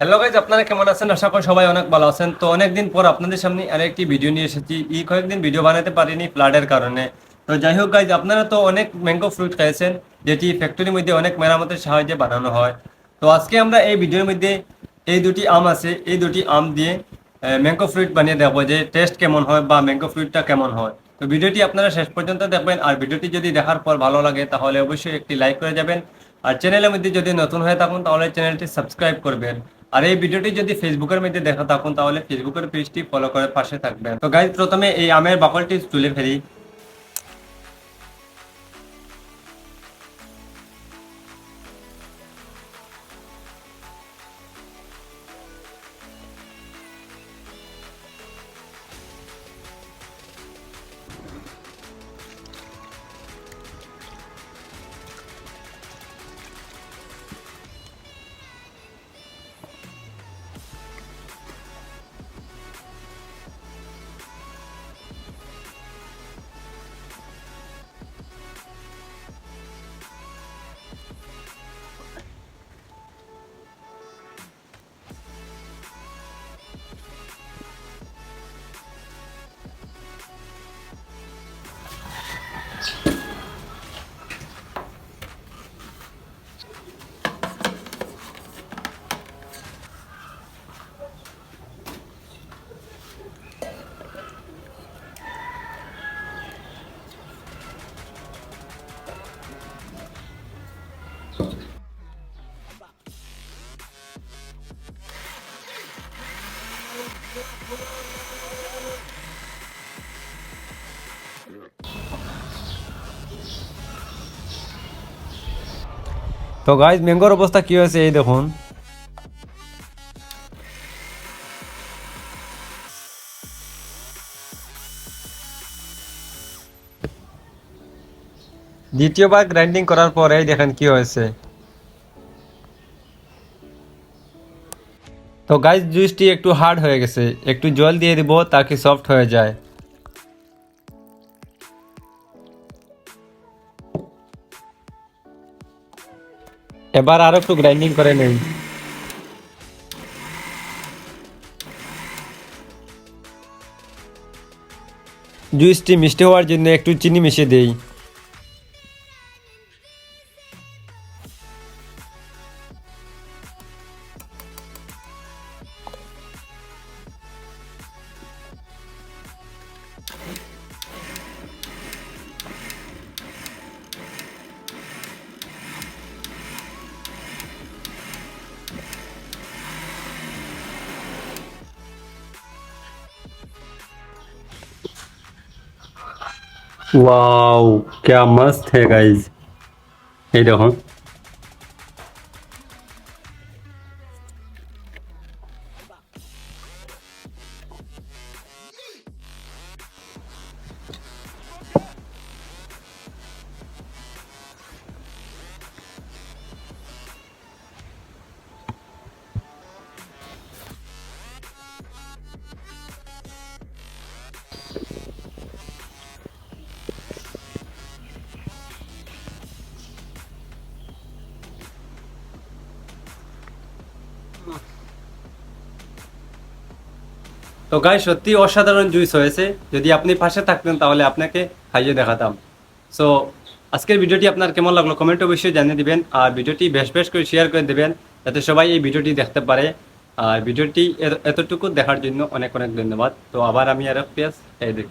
Hello guys আপনারা কেমন আছেন? আশা করি সবাই অনেক ভালো আছেন। তো অনেকদিন পর আপনাদের সামনে আরেকটি ভিডিও নিয়ে এসেছি। এই কয়েকদিন ভিডিও বানাতে পারিনি ফ্লাডের কারণে। তো যাই হোক গাইজ আপনারা তো অনেক ম্যাঙ্গো ফ্রুট খেয়েছেন, যেটি ফ্যাক্টরির মধ্যে অনেক মেরামতের সাহায্যে বানানো হয়। তো আজকে আমরা এই ভিডিওর মধ্যে এই দুটি আম আছে, এই দুটি আম দিয়ে ম্যাঙ্গো ফ্রুট বানিয়ে দেখব যে টেস্ট কেমন হয় বা ম্যাঙ্গো ফ্রুটটা কেমন হয়। তো ভিডিওটি আপনারা শেষ পর্যন্ত দেখবেন। আর ভিডিওটি যদি দেখার পর ভালো লাগে, তাহলে অবশ্যই একটি লাইক করে যাবেন। আর চ্যানেলের মধ্যে যদি নতুন হয়ে থাকুন, তাহলে চ্যানেলটি সাবস্ক্রাইব করবেন। আর এই ভিডিওটি যদি ফেসবুকের মধ্যে দেখা থাকুন, তাহলে ফেসবুকের পেজটি ফলো করে পাশে থাকবেন। তো গাইজ প্রথমে এই আমের বাকলটি তুলে ফেলি। তো গাইজ ম্যাঙ্গোর অবস্থা কি হয়েছে এই দেখুন দ্বিতীয়বার গ্রাইন্ডিং করার পরেই দেখেন কি হয়েছে তো গাইজ জুসটি একটু হার্ড হয়ে গেছে। একটু জল দিয়ে দিব তাকে সফট হয়ে যায়। এবার আরও একটু গ্রাইন্ডিং করে নেই। জুসটি মিষ্টি হওয়ার জন্য একটু চিনি মিশিয়ে দেই। वाओ क्या मस्त है गाइज ये देखो তো গাই সত্যি অসাধারণ জুইস হয়েছে। যদি আপনি পাশে থাকতেন, তাহলে আপনাকে খাইয়ে দেখাতাম। সো আজকের ভিডিওটি আপনার কেমন লাগল কমেন্ট অবশ্যই জানিয়ে দিবেন, আর ভিডিওটি বেশ বেশ করে শেয়ার করে দেবেন, যাতে সবাই এই ভিডিওটি দেখতে পারে। আর ভিডিওটি এতটুকু দেখার জন্য অনেক অনেক ধন্যবাদ। তো আবার আমি আর পেঁয়াজ এই দেখ